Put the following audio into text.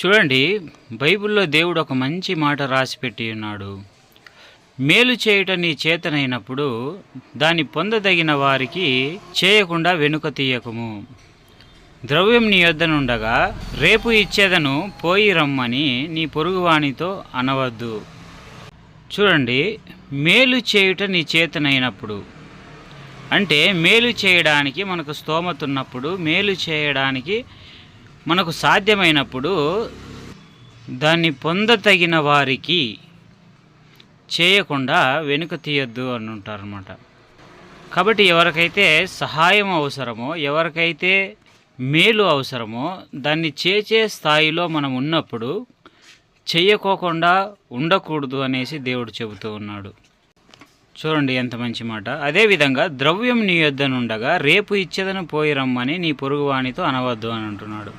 చూడండి బైబిల్లో దేవుడు ఒక మంచి మాట రాసిపెట్టి ఉన్నాడు. మేలు చేయుట నీ చేతనైనప్పుడు దాన్ని పొందదగిన వారికి చేయకుండా వెనుక తీయకము. ద్రవ్యం నీ యొద్దనుండగా రేపు ఇచ్చేదను పోయి రమ్మని నీ పొరుగువానితో అనవద్దు. చూడండి మేలు చేయుట నీ చేతనైనప్పుడు. అంటే మేలు చేయడానికి మనకు స్తోమత ఉన్నప్పుడు మేలు చేయడానికి మనకు సాధ్యమైనప్పుడు దాన్ని పొందతగిన వారికి చేయకుండా వెనుక తీయొద్దు అని ఉంటారనమాట కాబట్టి ఎవరికైతే సహాయం అవసరమో ఎవరికైతే మేలు అవసరమో దాన్ని చేసే స్థాయిలో మనం ఉన్నప్పుడు చేయకోకుండా ఉండకూడదు అనేసి దేవుడు చెబుతూ ఉన్నాడు. చూడండి ఎంత మంచి మాట. అదేవిధంగా ద్రవ్యం నీ యొద్దనుండగా రేపు ఇచ్చేదను పోయి రమ్మని నీ పొరుగువానితో అనవద్దు అని అంటున్నాడు.